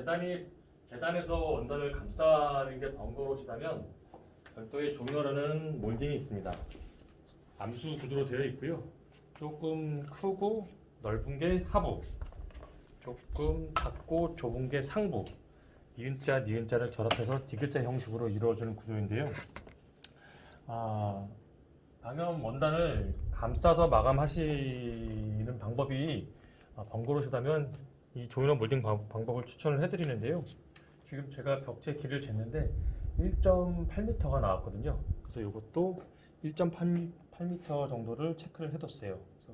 재단이 재단에서 원단을 감싸는 게 번거로우시다면 별도의 종료라는 몰딩이 있습니다. 암수 구조로 되어 있고요. 조금 크고 넓은 게 하부, 조금 작고 좁은 게 상부, 니은자 니은자를 결합해서 디귿자 형식으로 이루어지는 구조인데요. 아, 방염 원단을 감싸서 마감하시는 방법이 아, 번거로우시다면 이 조인원 몰딩 방- 방법을 추천을 해드리는데요. 지금 제가 벽체 길이를 쟀는데 1.8m가 나왔거든요. 그래서 이것도 1.8m 정도를 체크를 해뒀어요. 그래서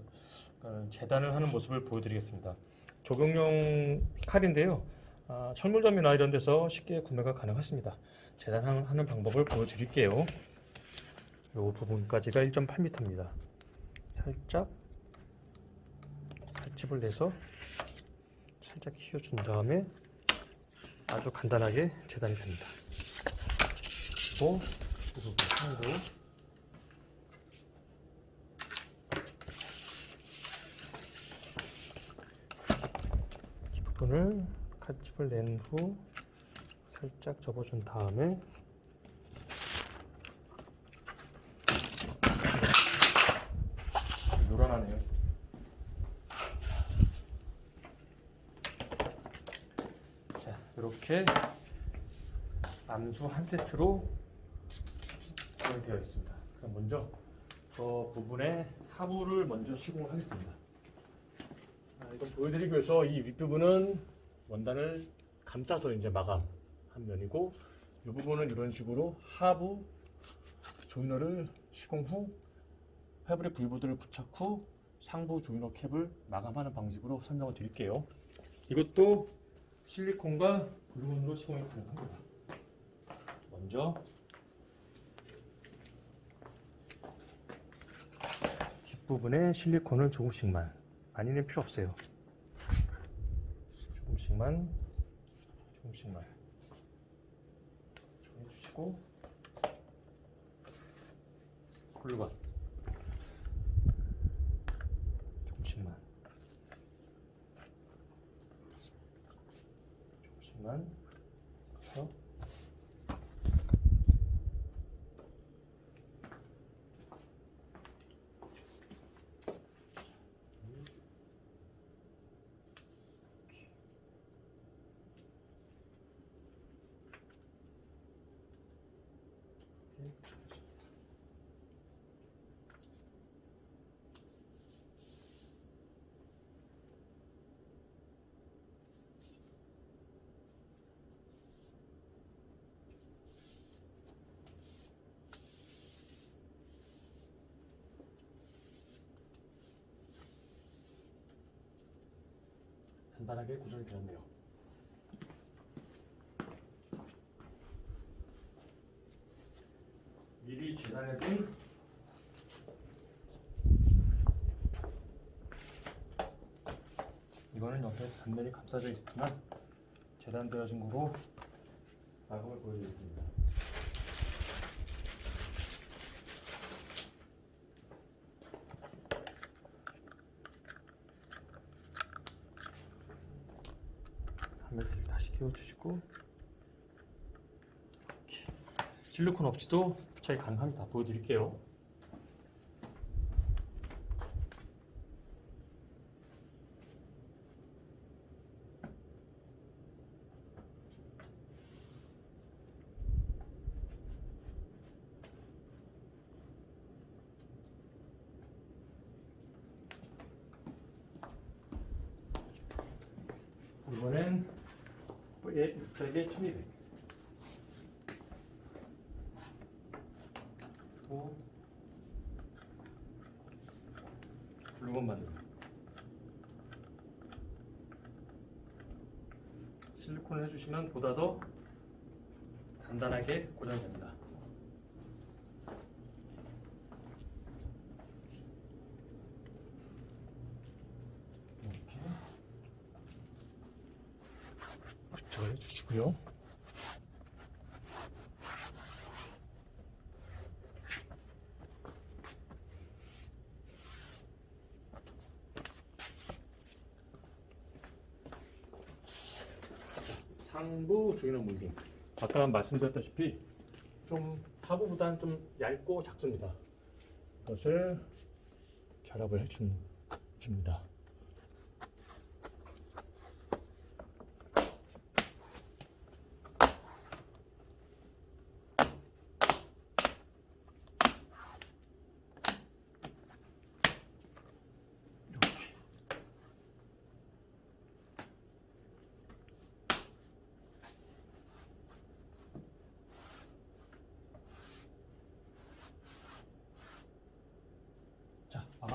어, 재단을 하는 모습을 보여드리겠습니다. 적용용 칼인데요. 아, 철물점이나 이런 데서 쉽게 구매가 가능하십니다. 재단하는 방법을 보여드릴게요. 이 부분까지가 1.8m입니다. 살짝 칼집을 내서 살짝 휘어준 다음에 아주 간단하게 재단이 됩니다. 그리고 이 부분 상도 이 부분을 칼집을 낸 후 살짝 접어준 다음에 요란하네요. 자, 이렇게 암수 한 세트로 되어 있습니다. 그럼 먼저 저 부분의 하부를 먼저 시공을 하겠습니다. 아, 이건 보여드리기 위해서 이 윗부분은 원단을 감싸서 이제 마감한 면이고 이 부분은 이런 식으로 하부 조이너를 시공 후 패브릭 불보드를 부착 후 상부 조이너 캡을 마감하는 방식으로 설명을 드릴게요. 이것도 실리콘과 글루건으로 시공이 가능합니다. 먼저 뒷부분에 실리콘을 조금씩만 많이는 필요 없어요. 조금씩만 조금씩만 해주시고 글루건 조금씩만 조금씩만 해서 이렇게 단단하게 고정이 되었네요. 미리 재단해둔 이거는 옆에 단면이 감싸져 있지만 재단되어진 거로 마감을 보여드리겠습니다. 한매트를 다시 끼워주시고. 실리콘 없이도 부착이 가능합니다. 보여드릴게요. 이번엔 예, 저게 1200. 또 붉은 마늘. 실리콘을 해주시면 보다 더 단단하게 고정됩니다. 이렇게 해주시고요. 상부 조이너 몰딩. 아까 말씀드렸다시피 좀 하부보다는 좀 얇고 작습니다. 이것을 결합을 해준 줍니다.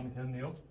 마감이 되었네요.